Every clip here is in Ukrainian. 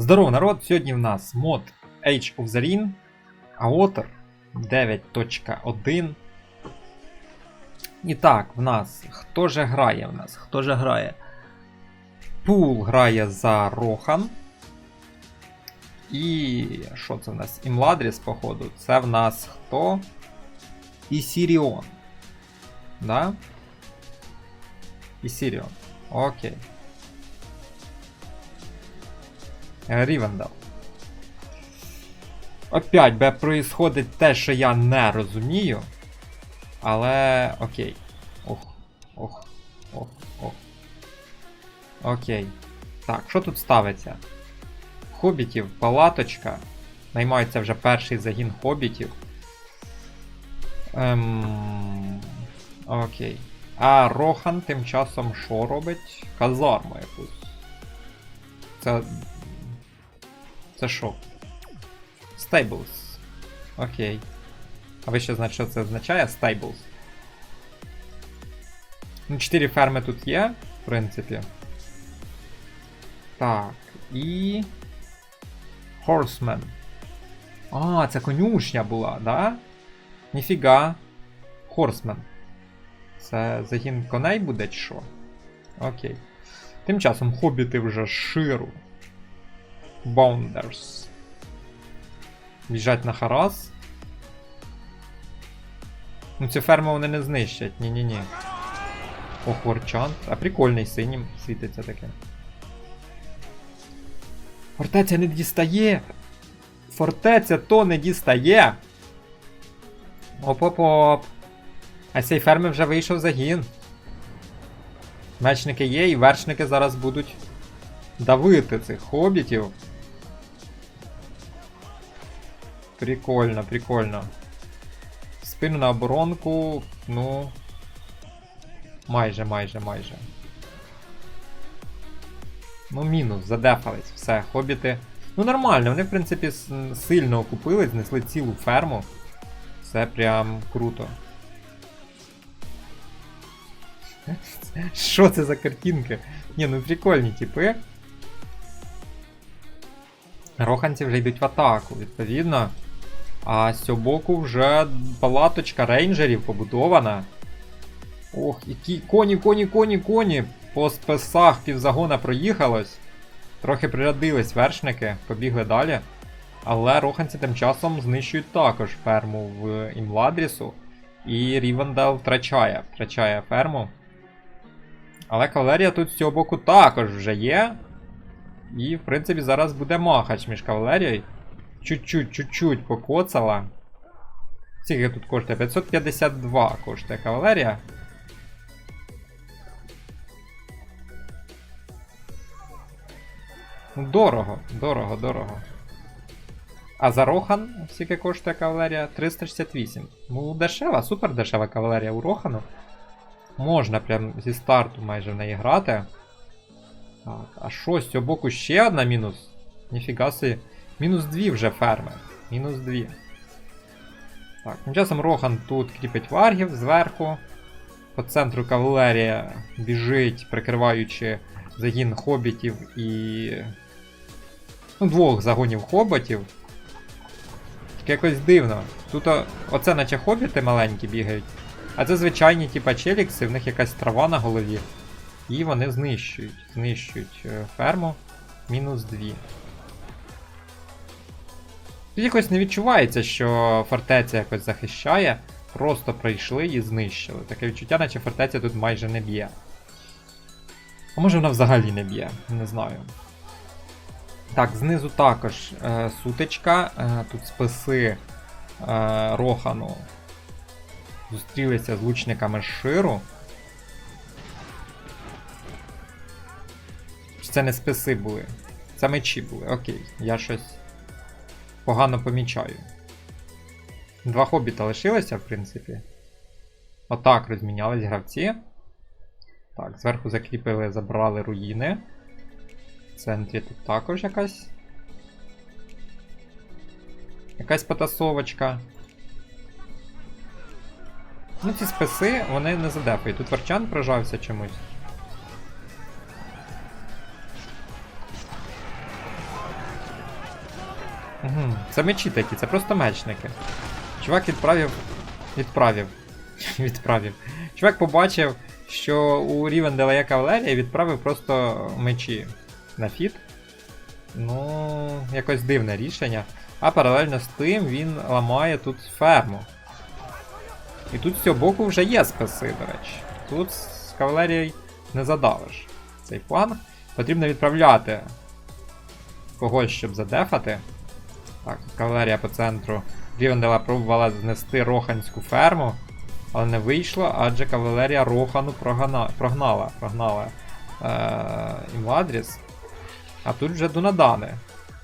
Здорово, народ! Сьогодні в нас мод Age of the Ring, Aotar 9.1. І так, в нас. Хто же грає в нас? Хто же грає? Пул грає за Рохан. І. що це в нас? Імладріс, походу. Це в нас хто? Ісіріон. Да? Ісіріон. Окей. Рівендал. Опять би происходить те, що я не розумію. Але окей. Ох, ох, ох, ох. Окей. Так, що тут ставиться? Хобітів, палаточка. Наймається вже перший загін хобітів. Ем... Окей. А Рохан тим часом що робить? Казарму якусь. Це. Це що? Stables. Окей. А ви ще знаєте, що це означає? Stables. Ну, 4 ферми тут є, в принципі. Так, і. Horseman. А, це конюшня була, да? Ніфіга. Horseman. Це загін коней буде чи що? Окей. Тим часом хобіти вже ширу. Bounders. Біжать на Харас. Ну, ці ферми вони не знищать. Ні-ні-ні. Ох, Ворчант. А прикольний синім світиться таке. Фортеця не дістає! Фортеця то не дістає! Оп-оп-оп! А з цієї ферми вже вийшов загін. Мечники є, і вершники зараз будуть давити цих хобітів. Прикольно, прикольно. Спину на оборонку, ну. Майже, майже, майже. Ну, мінус, задефались. Все, хобіти. Ну, нормально, вони, в принципі, сильно окупились, знесли цілу ферму. Це прям круто. Що це за картинки? Ні, ну прикольні типи. Роханці вже йдуть в атаку, відповідно. А з цього боку вже палаточка рейнджерів побудована. Ох, які коні, коні, коні, коні. По спесах півзагона проїхалось. Трохи прирядились вершники, побігли далі. Але роханці тим часом знищують також ферму в Імладрісу. І Рівендел втрачає, втрачає ферму. Але кавалерія тут з цього боку також вже є. І, в принципі, зараз буде махач між кавалерією. Чуть-чуть, чуть-чуть покоцала. Скільки тут коштує? 552 коштує кавалерія. Ну, дорого, дорого, дорого. А за Рохан скільки коштує кавалерія? 368. Ну, дешева, супер дешева кавалерія у Рохану. Можна прям зі старту майже в неї грати. Так, а що, з цього боку ще одна мінус? Ніфіга собі. Мінус 2 вже ферми. Мінус 2. Так, тим часом Рохан тут кріпить варгів зверху. По центру кавалерія біжить, прикриваючи загін хобітів і. Ну, двох загонів хоботів. Тільки якось дивно. Тут о, оце наче хобіти маленькі бігають. А це звичайні типа челікси, в них якась трава на голові. І вони знищують. Знищують е, ферму. Мінус 2. Якось не відчувається, що фортеця якось захищає. Просто прийшли і знищили. Таке відчуття, наче фортеця тут майже не б'є. А може вона взагалі не б'є, не знаю. Так, знизу також е, сутичка. Е, тут списи е, Рохану зустрілися з лучниками Ширу. Чи це не списи були? Це мечі були. Окей, я щось погано помічаю. Два хобіта лишилися, в принципі. Отак розмінялись гравці. Так, зверху закріпили, забрали руїни. В центрі тут також якась. Якась потасовочка. Ну, ці списи, вони не задефають. Тут Варчан прожався чомусь. Угу. Це мечі такі, це просто мечники. Чувак відправив. Відправив. відправив. Чувак побачив, що у Рівенделя є кавалерія відправив просто мечі на фіт. Ну, якось дивне рішення. А паралельно з тим він ламає тут ферму. І тут з цього боку вже є списи, до речі. Тут з кавалерією не задавиш. Цей фланг. Потрібно відправляти когось, щоб задефати. Так, кавалерія по центру. Рівендела пробувала знести Роханську ферму, але не вийшло, адже кавалерія Рохану прогана... прогнала. прогнала е... Імладріс. А тут вже Дунадани.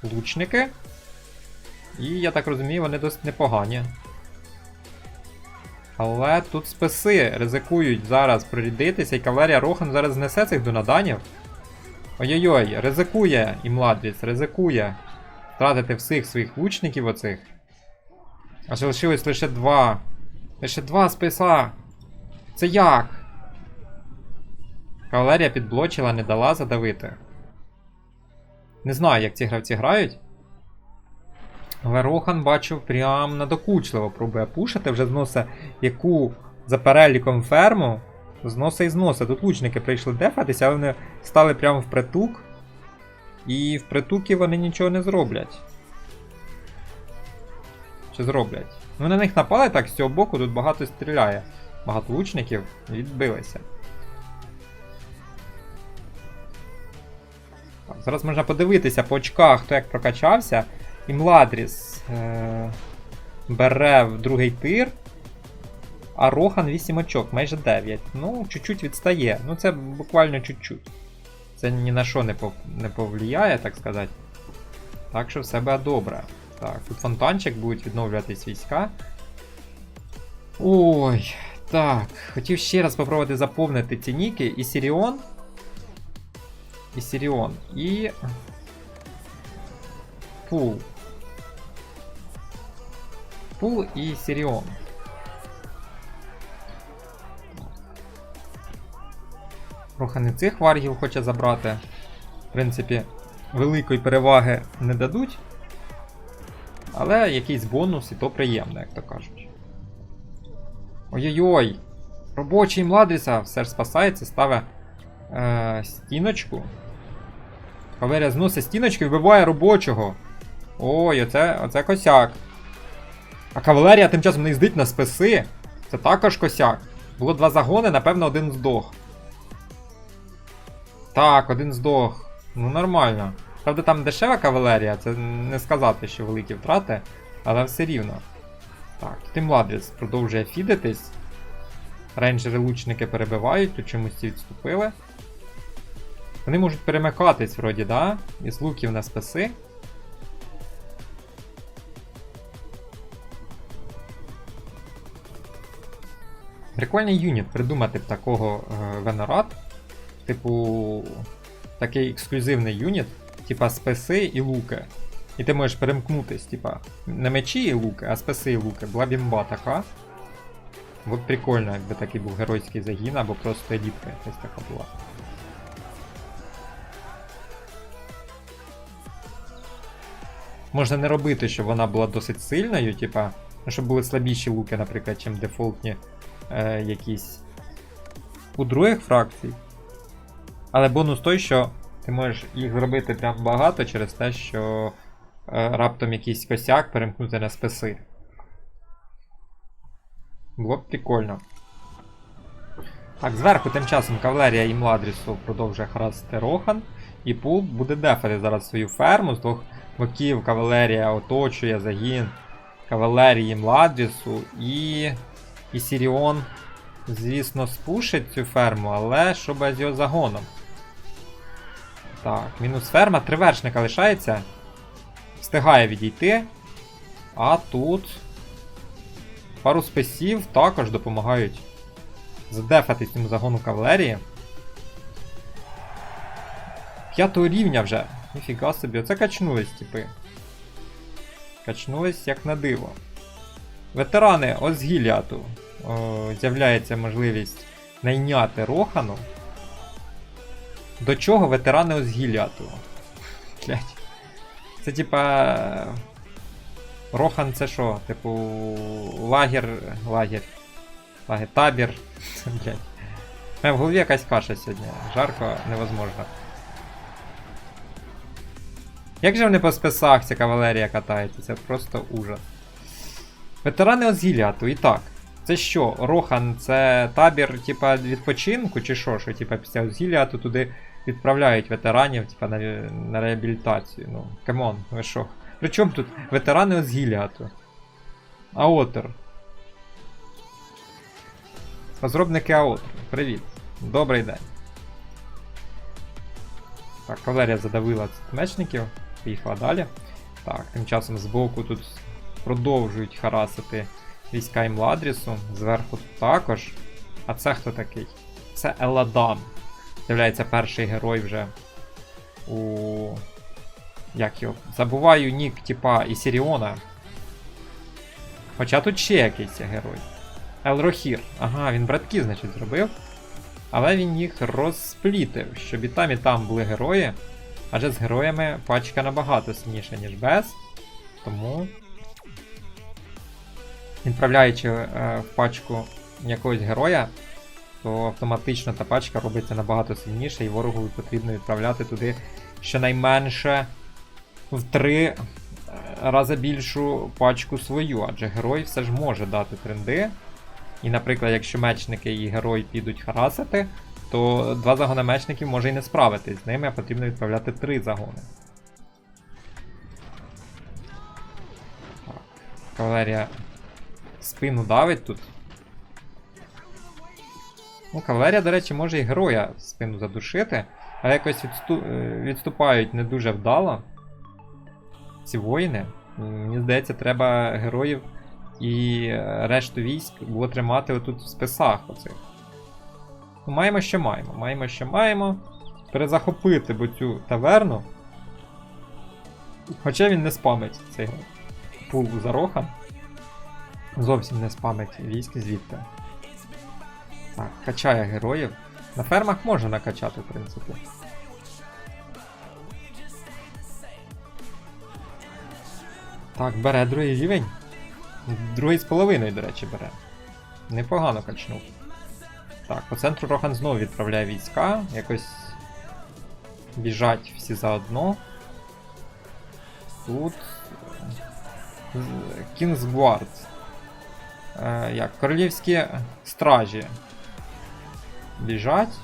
Лучники. І я так розумію, вони досить непогані. Але тут списи ризикують зараз прирядитися, і кавалерія Рохан зараз знесе цих дунаданів. Ой-ой-ой, ризикує Імладріс, ризикує втратити всіх своїх лучників оцих. Аж лишилось лише два. Лише два списа. Це як? Кавалерія підблочила, не дала задавити. Не знаю, як ці гравці грають. Але Рохан бачив прям надокучливо пробує пушити, вже зносить яку за переліком ферму. Зноса і зноса. Тут лучники прийшли дефатися, але вони стали прямо в притук. І в притуки вони нічого не зроблять. Чи зроблять? Ну на них напали так з цього боку, тут багато стріляє. Багато лучників відбилися. Так, зараз можна подивитися по очках, хто як прокачався. І Младріс е- бере в другий тир. А Рохан 8 очок, майже 9. Ну, чуть-чуть відстає. Ну, це буквально чуть-чуть. Це ні на що не, пов... не повлияє, так сказати. Так що все буде добре. Так, тут фонтанчик будуть відновлюватись війська. Ой, так. Хотів ще раз спробувати заповнити ці ніки. І Сіріон. І Сіріон. І. Пул. Пул і Сіріон. Трохи цих варгів хоче забрати. В принципі, великої переваги не дадуть. Але якийсь бонус і то приємно, як то кажуть. Ой-ой-ой! Робочий Младріса все ж спасається, ставить е, стіночку. Каверія зносить стіночку і вбиває робочого. Ой, оце, оце косяк. А кавалерія тим часом не їздить на списи. Це також косяк. Було два загони, напевно, один здох. Так, один здох. Ну нормально. Правда, там дешева кавалерія, це не сказати, що великі втрати, але все рівно. Так, тут і Младріс продовжує фідитись. Рейнджери-лучники перебивають, тут чомусь ці відступили. Вони можуть перемикатись вроді, да? Із луків на списи. Прикольний юніт придумати б такого е, Венорат. Типу, такий ексклюзивний юніт, типа списи і луки. І ти можеш перемкнутись, типа, не мечі і луки, а списи і луки. Була бімба така. От прикольно, якби такий був геройський загін, або просто елітка якась така була. Можна не робити, щоб вона була досить сильною, типа, ну, щоб були слабіші луки, наприклад, чим дефолтні е, якісь у других фракцій. Але бонус той, що ти можеш їх зробити прям багато через те, що е, раптом якийсь косяк перемкнути на списи. Було б прикольно. Так, зверху тим часом кавалерія і Младрісу продовжує храсти Рохан. І Пул буде дефати зараз свою ферму. З двох боків кавалерія оточує загін кавалерії Младрісу і. І Сіріон, звісно, спушить цю ферму, але що без його загоном. Так, мінус ферма, три вершника лишається. Встигає відійти. А тут. Пару списів також допомагають задефати цьому загону кавалерії. П'ятого рівня вже. Ніфіга собі, оце качнулись, типи. Качнулись як на диво. Ветерани Озгіліату. О, З'являється можливість найняти Рохану. До чого ветерани Озгіліату? Блять. Це типа. Рохан це що? Типу. Лагер. Лагер. Лагер. Табір. Блять. В голові якась каша сьогодні. Жарко невозможно. Як же вони по списах ця кавалерія катається? Це просто ужас. Ветерани Озгіляту, і так. Це що, Рохан це табір, типа, відпочинку, чи що? Що, типа, після Озгіляту туди відправляють ветеранів, типа, на, на реабілітацію. Ну, камон, ви що? Причому тут ветерани Озгіляту? Аотер. Розробники Аотер. Привіт. Добрий день. Так, кавалерія задавила мечників. Поїхала далі. Так, тим часом збоку тут продовжують харасити війська Імладрісу. Зверху тут також. А це хто такий? Це Еладан. З'являється перший герой вже у. Як його? Забуваю нік, типа Ісіріона. Хоча тут ще якийсь герой. Елрохір. Ага, він братки, значить, зробив. Але він їх розсплітив, щоб і там, і там були герої. Адже з героями пачка набагато сильніша, ніж без. Тому. Відправляючи е, в пачку якогось героя, то автоматично та пачка робиться набагато сильніше, і ворогу потрібно відправляти туди щонайменше в три е, рази більшу пачку свою, адже герой все ж може дати тренди. І, наприклад, якщо мечники і герой підуть харасити, то два загони мечників може і не справитись. З ними потрібно відправляти три загони. Так. Кавалерія спину давить тут. Ну, кавалерія, до речі, може і героя в спину задушити, але якось відсту... е, відступають не дуже вдало. Ці воїни. Мені здається, треба героїв і е, решту військ було тримати отут в списах оцих. Ну, маємо, що маємо. Маємо, що маємо. Перезахопити бо цю таверну. Хоча він не спамить цей пул за рохом. Зовсім не спамить військ звідти. Так, качає героїв. На фермах можна накачати, в принципі. Так, бере другий рівень. Другий з половиною, до речі, бере. Непогано качнув. Так, по центру Рохан знову відправляє війська. Якось біжать всі заодно. Тут. Кінгсгвард. Е, як? Королівські стражі. Біжать.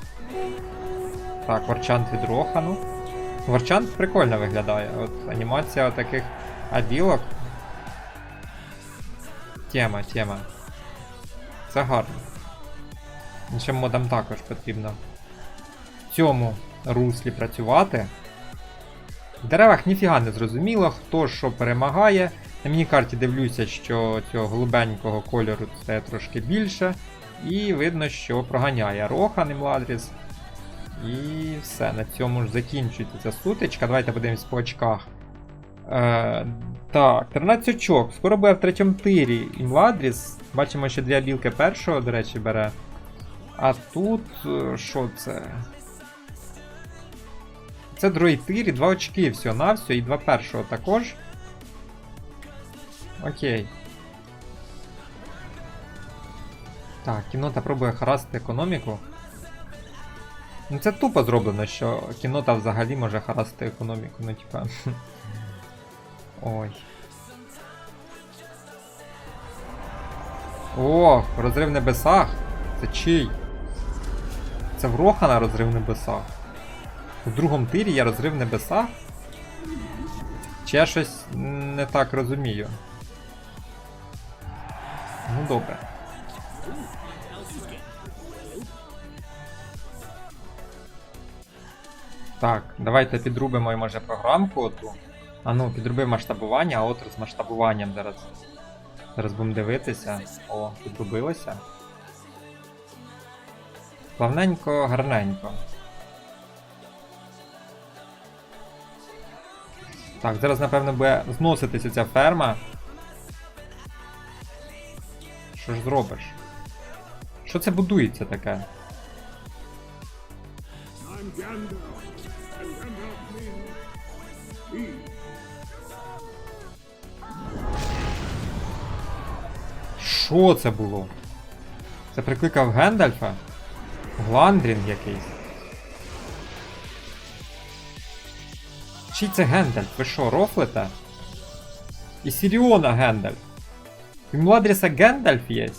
Так, Варчант від Рохану. Варчант прикольно виглядає. От анімація таких абілок. Тема, тема. Це гарно. Іншим модам також потрібно в цьому руслі працювати. В деревах ніфіга не зрозуміло, хто що перемагає. На міні-карті дивлюся, що цього голубенького кольору стає трошки більше. І видно, що проганяє Рохан і Младріс. І все, на цьому ж закінчується ця сутичка. Давайте подивимось по очках. Е, так, 13 очок. Скоро буде в третьому тирі і Младріс. Бачимо, що дві білки першого, до речі, бере. А тут. е, що це? Це другий тир і два очки всього на все, і два першого також. Окей. Так, кінота пробує харасити економіку. Ну це тупо зроблено, що кінота взагалі може харасити економіку, ну типа. Ой. О, розрив в небесах. Це чий? Це в Рохана розрив в небесах. У другому тирі є розрив в небесах? Чи я щось не так розумію? Ну добре. Так, давайте підрубимо може програмку оту. А ну, підробив масштабування, а от з масштабуванням зараз. Зараз будемо дивитися. О, підробилося. Плавненько, гарненько. Так, зараз, напевно, буде зноситися ця ферма. Що ж зробиш? Що це будується таке? Що це було? Це прикликав Гендальфа? Гландрінг якийсь. Чий це Гендальф? Ви що, рофлите? І Сіріона Гендальф. І Младріса Гендальф є.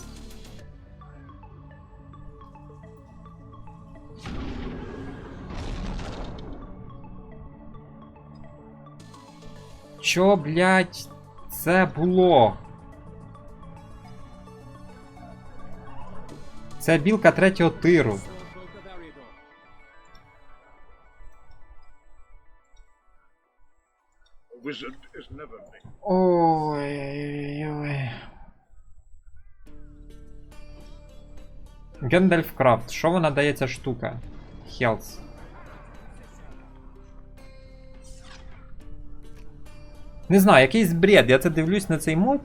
Що, блядь, це було? Це білка третього тиру. Ой-ой-ой. Гендальф Крафт. Що вона дає ця штука? Хелс. Не знаю, якийсь бред. Я це дивлюсь на цей мод.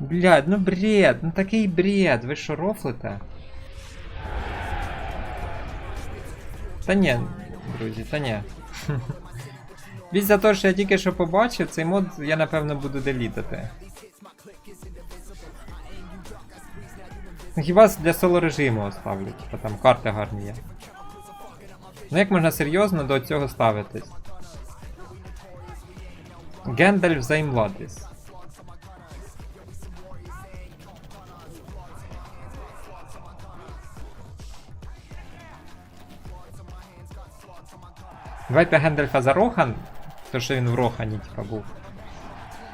Блядь, ну бред, ну такий бред. Ви що рофлите? Та ні, друзі, та ні. Після того, що я тільки що побачив, цей мод я напевно буду делітати. Ну, Хіба для соло режиму оставлю, типа там карти гарні є. Ну як можна серйозно до цього ставитись? Гендальф Займладис. Давайте Гендальфа за Рохан, то що він в Рохані, типа, був.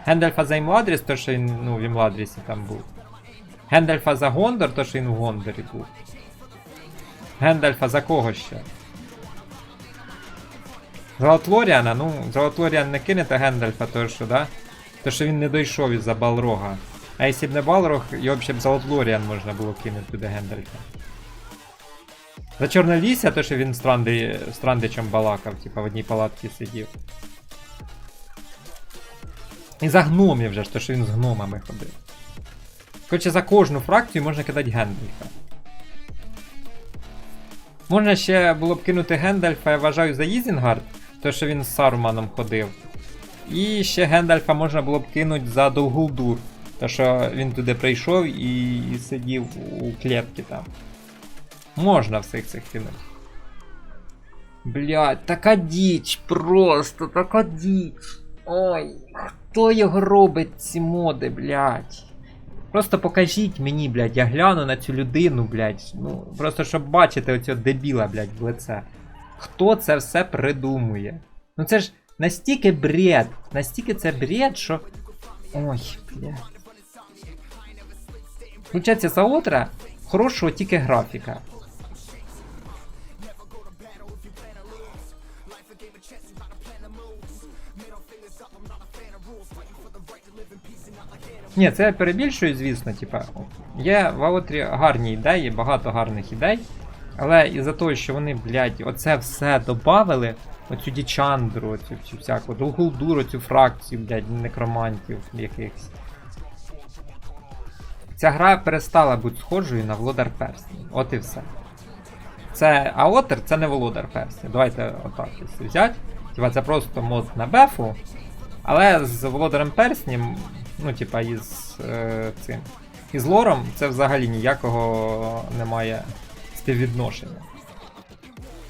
Гендальфа за Імладріс, то що він ну, в Імладрісі там був. Гендальфа за Гондор, то що він в Гондорі був. Гендальфа за кого ще? За Отлоріана, ну, за Отлоріан не кинете Гендальфа, то що, да? То що він не дійшов із-за Балрога. А якщо б не Балрог, його б ще б за Отлоріан можна було кинути туди Гендальфа. За Чорнолісся, то що він Странди, Страндичем балакав, типа в одній палатці сидів. І за гномів вже ж, то що він з гномами ходив. Коротше, за кожну фракцію можна кидати Гендальфа. Можна ще було б кинути Гендальфа, я вважаю, за Ізінгард, то що він з Саруманом ходив. І ще Гендальфа можна було б кинути за Долгулдур, то що він туди прийшов і, і сидів у клітці там. Можна всіх цих кинути. Блять, така діч, просто така діч. Ой, хто його робить ці моди, блять? Просто покажіть мені, блядь, я гляну на цю людину, блядь. Ну, просто щоб бачити оцього дебіла, блядь, в лице. Хто це все придумує? Ну це ж настільки бред, настільки це бред, що. Ой, блядь. Включається заутра, хорошого тільки графіка. Ні, це я перебільшую, звісно, типа. Є в Аутрі гарні ідеї, багато гарних ідей. Але із-за того, що вони, блядь, оце все додавили, оцю дічандру, оцю цю всяку, Долгулдуру, цю фракцію, блядь, некромантів якихось. Ця гра перестала бути схожою на Володар Перснів. От і все. Це Аотер це не Володар Перснів. Давайте отак ось взяти. Типа це просто мод на бефу. Але з Володарем Перснів, ну, типа, із е, цим. Із лором це взагалі ніякого немає співвідношення.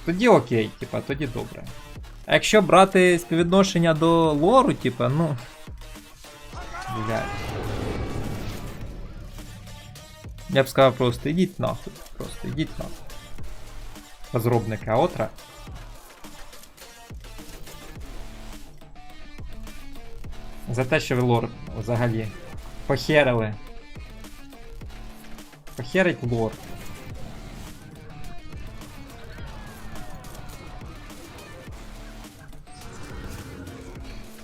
Тоді окей, типа, тоді добре. А якщо брати співвідношення до лору, типа, ну. Блядь. Я б сказав просто ідіть нахуй. Просто ідіть нахуй. Розробники Аотра. За те, що ви лор взагалі похерили. Похерить лор.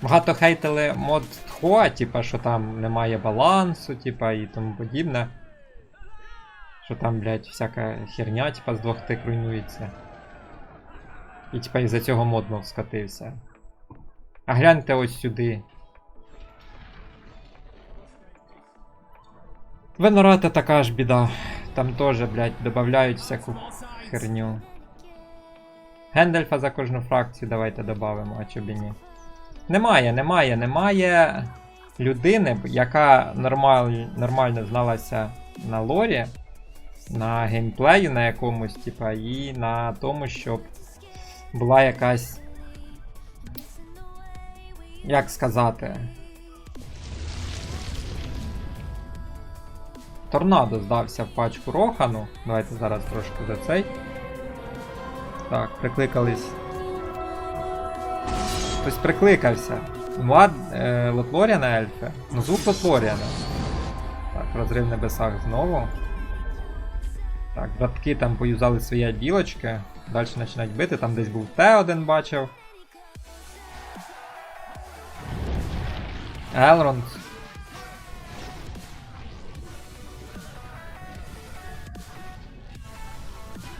Багато хейтили мод Тхоа, типа, що там немає балансу, типа, і тому подібне. Що там, блядь, всяка херня, типа, з двох тик руйнується. І типа із-за цього модно скатився. А гляньте ось сюди. Венората така ж біда. Там теж, блядь, додають всяку херню. Гендальфа за кожну фракцію давайте додамо, а чобі ні. Немає, немає, немає. людини, яка нормаль, нормально зналася на лорі, на геймплеї на якомусь, типа, і на тому, щоб була якась. Як сказати. Торнадо здався в пачку Рохану. Давайте зараз трошки за цей. Так, прикликались. Хтось прикликався. Влад е, Лотлоріана ельфи. Ну, звук Лотлоріана. Так, розрив в небесах знову. Так, братки там поюзали свої білочки. Далі починають бити, там десь був Т1 бачив. Елронд.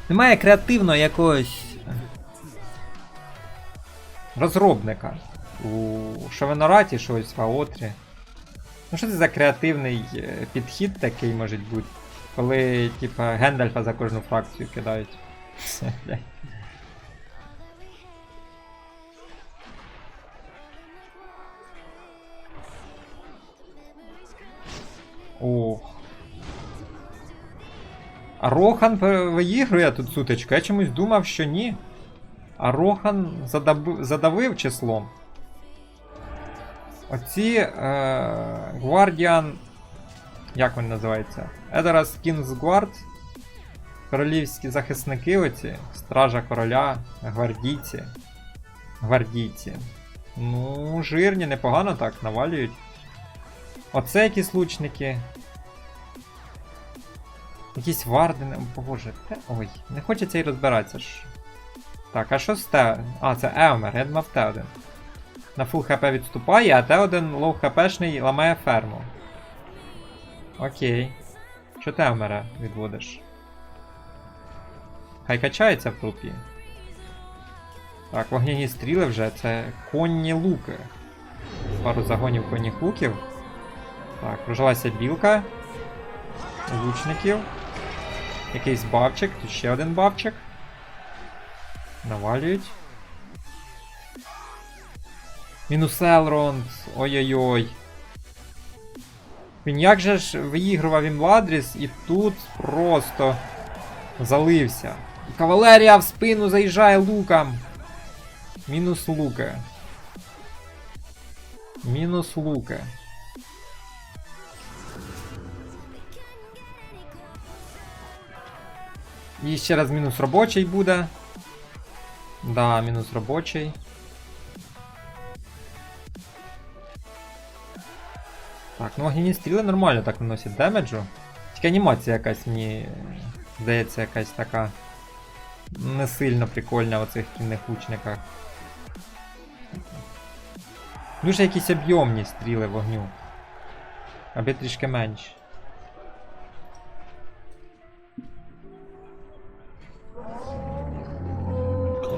Немає креативного якогось розробника у Шовенораті щось в Аотрі. Ну що це за креативний е, підхід такий може бути, коли типа Гендальфа за кожну фракцію кидають. Ох. Рохан виігрує тут сутичку. Я чомусь думав, що ні. А Рохан задавив, задавив числом. Оці е, Guardian. Як він називається? Едерас Кінгсгвард. Королівські захисники оці. Стража короля, гвардійці. Гвардійці. Ну, жирні, непогано так навалюють. Оце якісь лучники. Якісь вардени. О, Боже, те. Ой, не хочеться й розбиратися ж. Так, а що з Т? А, це Еомер, я думав Т1. На фул хп відступає, а Т1 лоу хпшний ламає ферму. Окей. Що ти Еомера відводиш? Хай качається в трупі. Так, вогняні стріли вже, це конні луки. Пару загонів конних луків. Так, прожилася білка. Лучників. Якийсь бабчик, тут ще один бабчик. Навалюють. Мінус Елронд. Ой-ой-ой. Він як же ж виігрував Імладріс і тут просто залився. Кавалерія в спину заїжджає луком. Мінус луки. Мінус луки. І ще раз мінус робочий буде. Да, мінус робочий. Так, ну огняні стріли нормально так наносять демеджу. Тільки анімація якась мені здається якась така не сильно прикольна в оцих кінних лучниках. Дуже якісь об'ємні стріли вогню. Аби трішки менші.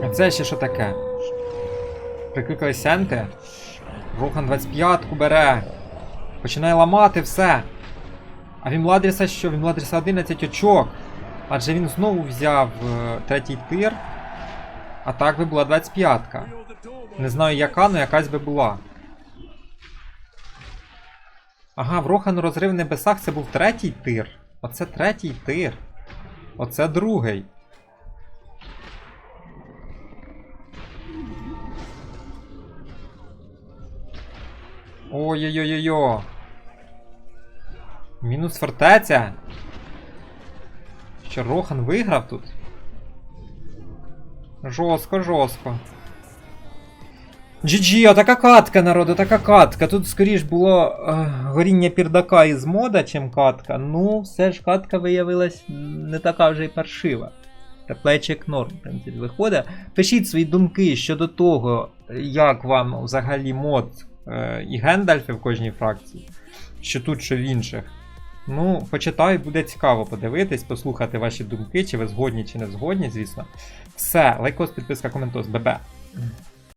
А це ще що таке? Прикликали сенти. Рохан 25-ку бере. Починає ламати все. А він Владріса що? Він Владріса 11 очок. Адже він знову взяв е, третій тир. А так би була 25-ка. Не знаю яка, але якась би була. Ага, в Рохану розрив в небесах це був третій тир. Оце третій тир. Оце другий. Ой-ой-ой-ой. Мінус фортеця. Що Рохан виграв тут? Жорстко, жорстко. GG, а така катка, народу, така катка. Тут скоріш було е, горіння пірдака із мода, чим катка. Ну, все ж катка виявилась не така вже й паршива. Та плечик норм, там виходить. Пишіть свої думки щодо того, як вам взагалі мод е, і Гендальфи в кожній фракції, що тут, що в інших. Ну, почитаю, буде цікаво подивитись, послухати ваші думки, чи ви згодні, чи не згодні, звісно. Все, лайкос, підписка, коментос, бебе.